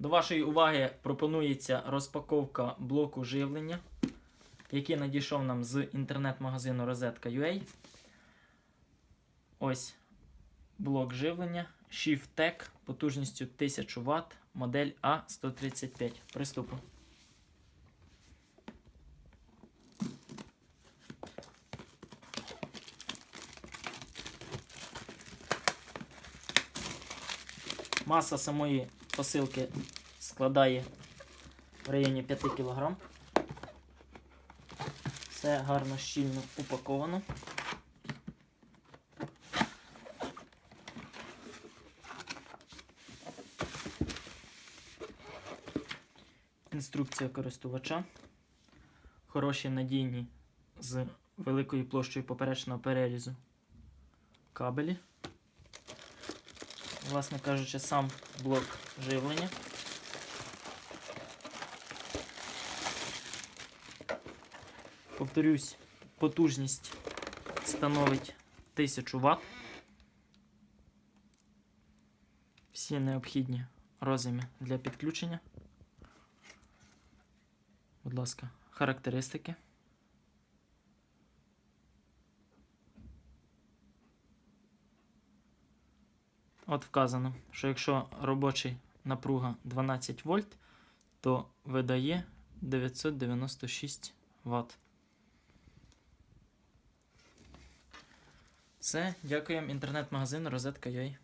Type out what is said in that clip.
До вашої уваги пропонується розпаковка блоку живлення, який надійшов нам з інтернет-магазину Розетка.ua. Ось блок живлення ShiftTech потужністю 1000 Вт, модель А135. Приступимо. Маса самої посилки складає в районі 5 кг. Все гарно щільно упаковано. Інструкція користувача. Хороші надійні з великою площею поперечного перерізу кабелі. Власне кажучи, сам блок живлення. Повторюсь, потужність становить 1000 Вт. Всі необхідні розими для підключення. Будь ласка, характеристики. От вказано, що якщо робочий напруга 12 вольт, то видає 996 Вт. Все, дякуємо інтернет-магазину Розетка.ua.